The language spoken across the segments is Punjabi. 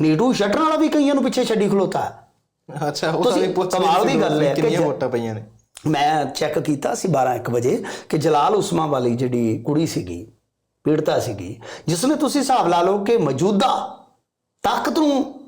ਨੀਟੂ ਸ਼ਟਰ ਵਾਲਾ ਵੀ ਕਈਆਂ ਨੂੰ ਪਿੱਛੇ ਛੱਡੀ ਖਲੋਤਾ। ਅੱਛਾ ਉਹ ਸਾਰੇ ਪੁੱਛ ਕਮਾਲ ਦੀ ਗੱਲ ਹੈ ਕਿ ਕਿੰਨੀਆਂ ਵੋਟਾਂ ਪਈਆਂ ਨੇ। ਮੈਂ ਚੈੱਕ ਕੀਤਾ ਸੀ 12 1 ਵਜੇ ਕਿ ਜਲਾਲ ਉਸਮਾ ਵਾਲੀ ਜਿਹੜੀ ਕੁੜੀ ਸੀਗੀ ਪੀੜਤਾ ਸੀਗੀ ਜਿਸ ਨੇ ਤੁਸੀਂ ਹਿਸਾਬ ਲਾ ਲਓ ਕਿ ਮੌਜੂਦਾ ਤਾਕਤ ਨੂੰ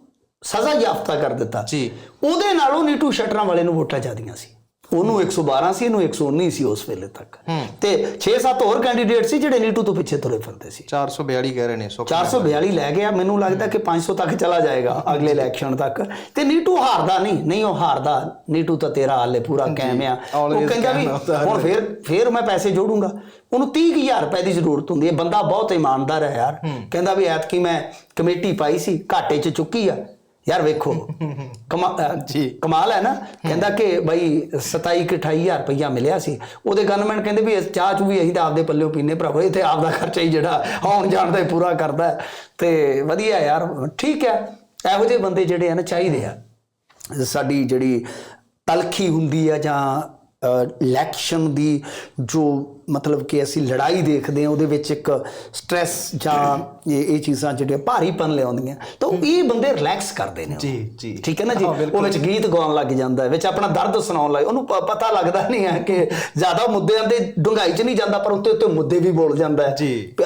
ਸਜ਼ਾ ਯਾਫਤਾ ਕਰ ਦਿੱਤਾ। ਜੀ। ਉਹਦੇ ਨਾਲੋਂ ਨੀਟੂ ਸ਼ਟਰਾਂ ਵਾਲੇ ਨੂੰ ਵੋਟਾਂ ਜ਼ਿਆਦੀਆਂ ਸੀ। ਉਹਨੂੰ 112 ਸੀ ਇਹਨੂੰ 119 ਸੀ ਉਸ ਵੇਲੇ ਤੱਕ। ਤੇ 6-7 ਹੋਰ ਕੈਂਡੀਡੇਟ ਸੀ ਜਿਹੜੇ ਨੀਟੂ ਤੋਂ ਪਿੱਛੇ ਤੁਰੇ ਫਿਰਦੇ ਸੀ। 442 ਕਹਿ ਰਹੇ ਨੇ ਸੁੱਖ 442 ਲੈ ਗਿਆ ਮੈਨੂੰ ਲੱਗਦਾ ਕਿ 500 ਤੱਕ ਚਲਾ ਜਾਏਗਾ ਅਗਲੇ ਇਲੈਕਸ਼ਨ ਤੱਕ। ਤੇ ਨੀਟੂ ਹਾਰਦਾ ਨਹੀਂ ਨਹੀਂ ਉਹ ਹਾਰਦਾ। ਨੀਟੂ ਤਾਂ ਤੇਰਾ ਹਾਲੇ ਪੂਰਾ ਕਾਇਮ ਆ। ਉਹ ਕਹਿੰਦਾ ਵੀ ਹੁਣ ਫੇਰ ਫੇਰ ਮੈਂ ਪੈਸੇ ਜੋੜੂੰਗਾ। ਉਹਨੂੰ 30000 ਰੁਪਏ ਦੀ ਜ਼ਰੂਰਤ ਹੁੰਦੀ ਹੈ। ਬੰਦਾ ਬਹੁਤ ਇਮਾਨਦਾਰ ਹੈ ਯਾਰ। ਕਹਿੰਦਾ ਵੀ ਐਤਕੀ ਮੈਂ ਕਮੇਟੀ ਪਾਈ ਸੀ ਘਾਟੇ 'ਚ ਚੁੱਕੀ ਆ। ਯਾਰ ਵੇਖੋ ਜੀ। ਕਮਾਲ ਹੈ ਨਾ ਕਹਿੰਦਾ ਕਿ ਬਈ 27 ਕਿ 28000 ਰੁਪਈਆ ਮਿਲਿਆ ਸੀ ਉਹਦੇ ਗਨਮੈਨ ਕਹਿੰਦੇ ਵੀ ਇਸ ਚਾਹ ਚੂ ਵੀ ਅਸੀਂ ਤਾਂ ਆਪਦੇ ਪੱਲਿਓ ਪੀਨੇ ਭਰਾਵੋ ਇੱਥੇ ਆਪਦਾ ਖਰਚਾ ਹੀ ਜਿਹੜਾ ਆਉਣ ਜਾਣ ਦਾ ਪੂਰਾ ਕਰਦਾ। ਤੇ ਵਧੀਆ ਯਾਰ ਠੀਕ ਹੈ ਇਹੋ ਜਿਹੇ ਬੰਦੇ ਜਿਹੜੇ ਆ ਨਾ ਚਾਹੀਦੇ ਆ ਸਾਡੀ ਜਿਹੜੀ ਤਲਖੀ ਹੁੰਦੀ ਆ ਜਾਂ ਇਲੈਕਸ਼ਨ ਦੀ ਜੋ ਮਤਲਬ ਕਿ ਅਸੀਂ ਲੜਾਈ ਦੇਖਦੇ ਆ ਉਹਦੇ ਵਿੱਚ ਇੱਕ ਸਟ्रेस ਜਾਂ ਇਹ ਇਹ ਚੀਜ਼ਾਂ ਜਿਹੜੀਆਂ ਭਾਰੀਪਨ ਲਿਆਉਂਦੀਆਂ ਤਾਂ ਇਹ ਬੰਦੇ ਰਿਲੈਕਸ ਕਰਦੇ ਨੇ ਜੀ, ਜੀ। ਠੀਕ ਹੈ ਨਾ ਜੀ? ਹਾਂ। ਉਹ ਵਿੱਚ ਗੀਤ ਗਾਉਣ ਲੱਗ ਜਾਂਦਾ ਹੈ ਵਿੱਚ ਆਪਣਾ ਦਰਦ ਸੁਣਾਉਣ ਲੱਗ ਉਹਨੂੰ ਪਤਾ ਲੱਗਦਾ ਨਹੀਂ ਹੈ ਕਿ ਜ਼ਿਆਦਾ ਮੁੱਦਿਆਂ ਦੇ ਡੂੰਘਾਈ 'ਚ ਨਹੀਂ ਜਾਂਦਾ ਪਰ ਉੱਤੇ ਉੱਤੇ ਮੁੱਦੇ ਵੀ ਬੋਲ ਜਾਂਦਾ ਹੈ।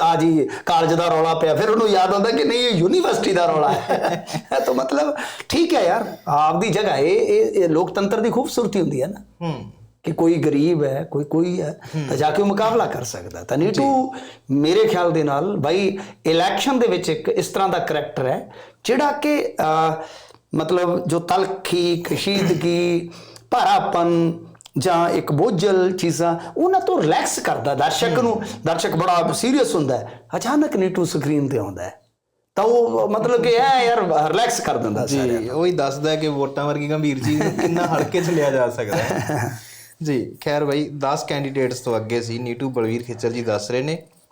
ਆ ਜੀ ਕਾਲਜ ਦਾ ਰੌਲਾ ਪਿਆ ਫਿਰ ਉਹਨੂੰ ਯਾਦ ਆਉਂਦਾ ਕਿ ਨਹੀਂ ਇਹ ਯੂਨੀਵਰਸਿਟੀ ਦਾ ਰੌਲਾ ਹੈ। ਇਹ ਤਾਂ ਮਤਲਬ ਠੀਕ ਹੈ ਯਾਰ ਆਪਦੀ ਜਗ੍ਹਾ ਇਹ ਇਹ ਇਹ ਲੋਕਤੰਤਰ ਦੀ ਖੂਬਸੂਰਤੀ ਹੁੰਦੀ ਹੈ ਨਾ। ਹੂੰ। ਕਿ ਕੋਈ ਗਰੀਬ ਹੈ ਕੋਈ ਕੋਈ ਹੈ ਤਾਂ ਜਾ ਕੇ ਉਹ ਮੁਕਾਬਲਾ ਕਰ ਸਕਦਾ। ਤਾਂ ਨੀਟੂ ਮੇਰੇ ਖਿਆਲ ਦੇ ਨਾਲ ਬਾਈ ਇਲੈਕਸ਼ਨ ਦੇ ਵਿੱਚ ਇੱਕ ਇਸ ਤਰ੍ਹਾਂ ਦਾ ਕਰੈਕਟਰ ਹੈ ਜਿਹੜਾ ਕਿ ਮਤਲਬ ਜੋ ਤਲਖੀ ਕਸ਼ੀਦਗੀ ਭਾਰਾਪਨ ਜਾਂ ਇੱਕ ਬੋਝਲ ਚੀਜ਼ਾਂ ਉਹਨਾਂ ਤੋਂ ਰਿਲੈਕਸ ਕਰਦਾ। ਦਰਸ਼ਕ ਨੂੰ ਦਰਸ਼ਕ ਬੜਾ ਸੀਰੀਅਸ ਹੁੰਦਾ ਹੈ। ਅਚਾਨਕ ਨੀਟੂ ਸਕਰੀਨ ਤੇ ਆਉਂਦਾ ਹੈ। ਤਾਂ ਉਹ ਮਤਲਬ ਕਿ ਇਹ ਯਾਰ ਰਿਲੈਕਸ ਕਰ ਦਿੰਦਾ ਸਾਰਿਆਂ ਜੀ ਉਹੀ ਦੱਸਦਾ ਹੈ ਕਿ ਵੋਟਾਂ ਵਰਗੀ ਗੰਭੀਰ ਚੀਜ਼ ਨੂੰ ਕਿੰਨਾ ਹਲਕੇ 'ਚ ਲਿਆ ਜਾ ਸਕਦਾ ਹੈ। ਜੀ, ਖੈਰ ਭਾਈ 10 ਕੈਂਡੀਡੇਟਸ ਤੋਂ ਅੱਗੇ ਸੀ ਨੀਟੂ ਬਲਵੀਰ ਖਿੱਚਲ ਜੀ ਦੱਸ ਰਹੇ ਨੇ।